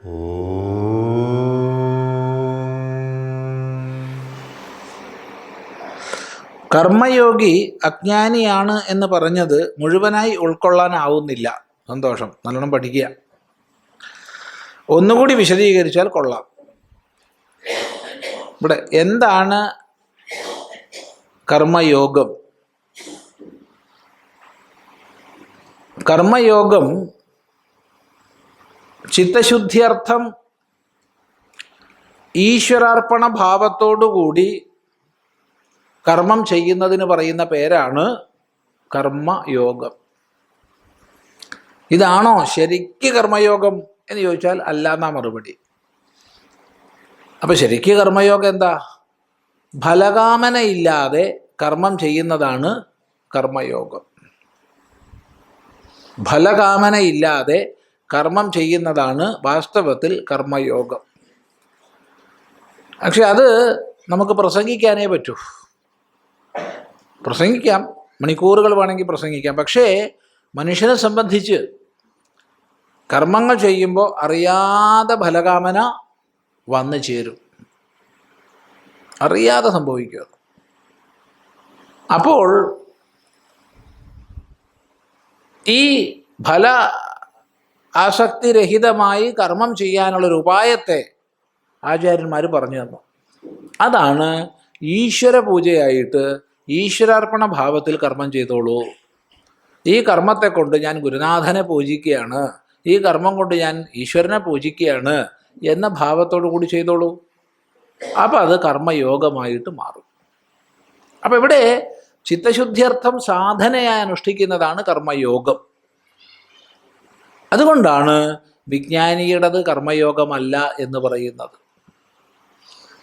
കർമ്മയോഗി അജ്ഞാനിയാണ് എന്ന് പറഞ്ഞത് മുഴുവനായി ഉൾക്കൊള്ളാനാവുന്നില്ല. സന്തോഷം. നല്ലോണം പഠിക്കുക. ഒന്നുകൂടി വിശദീകരിച്ചാൽ കൊള്ളാം. ഇവിടെ എന്താണ് കർമ്മയോഗം? കർമ്മയോഗം ചിത്തശുദ്ധിയർത്ഥം ഈശ്വരാർപ്പണ ഭാവത്തോടുകൂടി കർമ്മം ചെയ്യുന്നതിന് പറയുന്ന പേരാണ് കർമ്മയോഗം. ഇതാണോ ശരിക്ക് കർമ്മയോഗം എന്ന് ചോദിച്ചാൽ അല്ല എന്നാ മറുപടി. അപ്പൊ ശരിക്ക് കർമ്മയോഗം എന്താ? ഫലകാമനയില്ലാതെ കർമ്മം ചെയ്യുന്നതാണ് കർമ്മയോഗം. ഫലകാമനയില്ലാതെ കർമ്മം ചെയ്യുന്നതാണ് വാസ്തവത്തിൽ കർമ്മയോഗം. പക്ഷെ അത് നമുക്ക് പ്രസംഗിക്കാനേ പറ്റൂ. പ്രസംഗിക്കാം മണിക്കൂറുകൾ വേണമെങ്കിൽ പ്രസംഗിക്കാം. പക്ഷേ മനുഷ്യനെ സംബന്ധിച്ച് കർമ്മങ്ങൾ ചെയ്യുമ്പോൾ അറിയാതെ ഫലകാമന വന്നു ചേരും. അറിയാതെ സംഭവിക്കുക അപ്പോൾ ഈ ഫല ആസക്തിരഹിതമായി കർമ്മം ചെയ്യാനുള്ളൊരു ഉപായത്തെ ആചാര്യന്മാർ പറഞ്ഞു തന്നു. അതാണ് ഈശ്വര പൂജയായിട്ട് ഈശ്വരാർപ്പണ ഭാവത്തിൽ കർമ്മം ചെയ്തോളൂ. ഈ കർമ്മത്തെ കൊണ്ട് ഞാൻ ഗുരുനാഥനെ പൂജിക്കുകയാണ്. ഈ കർമ്മം കൊണ്ട് ഞാൻ ഈശ്വരനെ പൂജിക്കുകയാണ് എന്ന ഭാവത്തോടു കൂടി ചെയ്തോളൂ. അപ്പം അത് കർമ്മയോഗമായിട്ട് മാറും. അപ്പം ഇവിടെ ചിത്തശുദ്ധ്യർത്ഥം സാധനയായി അനുഷ്ഠിക്കുന്നതാണ് കർമ്മയോഗം. അതുകൊണ്ടാണ് വിജ്ഞാനിയുടേത് കർമ്മയോഗമല്ല എന്ന് പറയുന്നത്.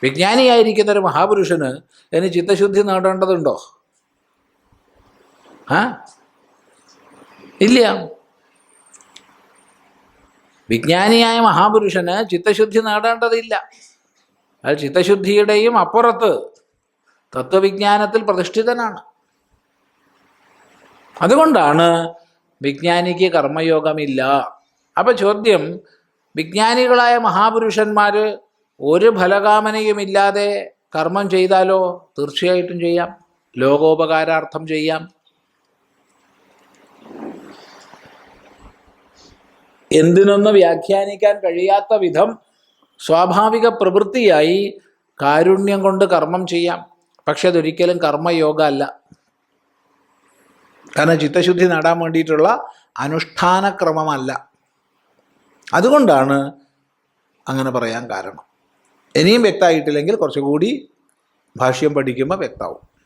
വിജ്ഞാനിയായിരിക്കുന്ന ഒരു മഹാപുരുഷന് ഇനി ചിത്തശുദ്ധി നേടേണ്ടതുണ്ടോ? ആ? ഇല്ല. വിജ്ഞാനിയായ മഹാപുരുഷന് ചിത്തശുദ്ധി നേടേണ്ടതില്ല. അത് ചിത്തശുദ്ധിയുടെയും അപ്പുറത്ത് തത്വവിജ്ഞാനത്തിൽ പ്രതിഷ്ഠിതനാണ്. അതുകൊണ്ടാണ് വിജ്ഞാനിക്ക് കർമ്മയോഗമില്ല. അപ്പൊ ചോദ്യം വിജ്ഞാനികളായ മഹാപുരുഷന്മാർ ഒരു ഫലകാമനയുമില്ലാതെ കർമ്മം ചെയ്താലോ തീർച്ചയായിട്ടും ചെയ്യാം. ലോകോപകാരാർത്ഥം ചെയ്യാം. എന്തിനൊന്ന് വ്യാഖ്യാനിക്കാൻ കഴിയാത്ത വിധം സ്വാഭാവിക പ്രവൃത്തിയായി കാരുണ്യം കൊണ്ട് കർമ്മം ചെയ്യാം. പക്ഷെ അതൊരിക്കലും കർമ്മയോഗ അല്ല കാരണം ചിത്തശുദ്ധി നേടാൻ വേണ്ടിയിട്ടുള്ള അനുഷ്ഠാനക്രമമല്ല. അതുകൊണ്ടാണ് അങ്ങനെ പറയാൻ കാരണം. ഇനിയും വ്യക്തമായിട്ടില്ലെങ്കിൽ കുറച്ചുകൂടി ഭാഷ്യം പഠിക്കുമ്പോൾ വ്യക്തമാവും.